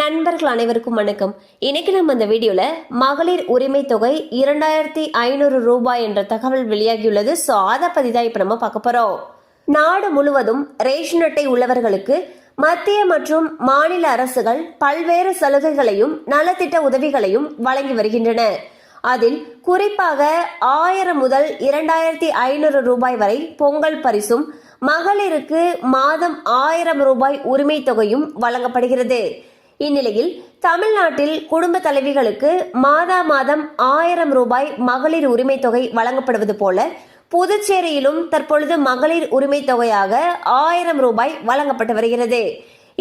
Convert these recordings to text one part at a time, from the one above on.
நண்பர்கள் அனைவருக்கும் வணக்கம். இன்னைக்கு நம்ம இந்த வீடியோல மகளிர் உரிமை தொகை இரண்டாயிரத்தி ஐநூறு ரூபாய் என்ற தகவல் வெளியாகியுள்ளது. ஸோ அதை பத்தி தான் இப்போ நம்ம பார்க்க போறோம். நாடு முழுவதும் ரேஷன் அட்டை உள்ளவர்களுக்கு மத்திய மற்றும் மாநில அரசுகள் பல்வேறு சலுகைகளையும் நலத்திட்ட உதவிகளையும் வழங்கி வருகின்றன. அதில் குறிப்பாக ஆயிரம் முதல் இரண்டாயிரத்தி ஐநூறு ரூபாய் வரை பொங்கல் பரிசும் மகளிருக்கு மாதம் ஆயிரம் ரூபாய் உரிமை தொகையும் வழங்கப்படுகிறது. இந்நிலையில் தமிழ்நாட்டில் குடும்ப தலைவிகளுக்கு மாதா மாதம் ஆயிரம் ரூபாய் மகளிர் உரிமை தொகை வழங்கப்படுவது போல புதுச்சேரியிலும் தற்பொழுது மகளிர் உரிமை தொகையாக ஆயிரம் ரூபாய் வழங்கப்பட்டு வருகிறது.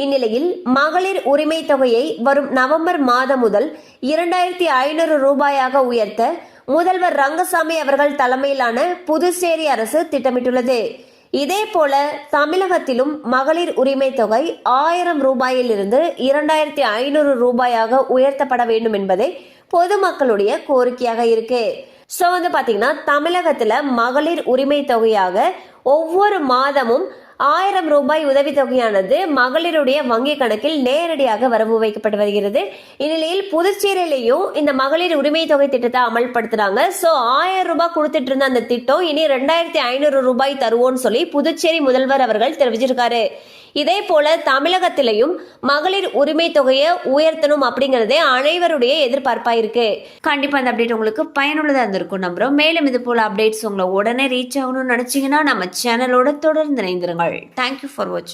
இந்நிலையில் மகளிர் உரிமை தொகையை வரும் நவம்பர் மாதம் முதல் இரண்டாயிரத்தி ஐநூறு ரூபாயாக உயர்த்த முதல்வர் ரங்கசாமி அவர்கள் தலைமையிலான புதுச்சேரி அரசு திட்டமிட்டுள்ளது. இதே போல தமிழகத்திலும் மகளிர் உரிமை தொகை ஆயிரம் ரூபாயிலிருந்து இரண்டாயிரத்தி ஐநூறு ரூபாயாக உயர்த்தப்பட வேண்டும் என்பதே பொதுமக்களுடைய கோரிக்கையாக இருக்கு. ஸோ வந்து பார்த்தீங்கன்னா தமிழகத்தில் மகளிர் உரிமை தொகையாக ஒவ்வொரு மாதமும் ஆயிரம் ரூபாய் உதவித்தொகையானது மகளிருடைய வங்கி கணக்கில் நேரடியாக வரவு வைக்கப்பட்டு வருகிறது. இந்நிலையில் புதுச்சேரியிலையும் இந்த மகளிர் உரிமை தொகை திட்டத்தை அமல்படுத்துறாங்க. ஸோ ஆயிரம் ரூபாய் கொடுத்துட்டு இருந்த அந்த திட்டம் இனி ரெண்டாயிரத்தி ஐநூறு ரூபாய் தருவோம்னு சொல்லி புதுச்சேரி முதல்வர் அவர்கள் தெரிவிச்சிருக்காரு. இதே போல தமிழகத்திலையும் மகளிர் உரிமை தொகையை உயர்த்தணும் அப்படிங்கறதே அனைவருடைய எதிர்பார்ப்பா இருக்கு. கண்டிப்பா அந்த அப்டேட் உங்களுக்கு பயனுள்ளதா இருந்திருக்கும் நம்புறோம். மேலும் இது போல அப்டேட்ஸ் உங்களை உடனே ரீச் ஆகணும்னு நினைச்சீங்கன்னா நம்ம சேனலோட தொடர்ந்து இணைந்திருங்கள். தேங்க்யூ ஃபார் வாட்சிங்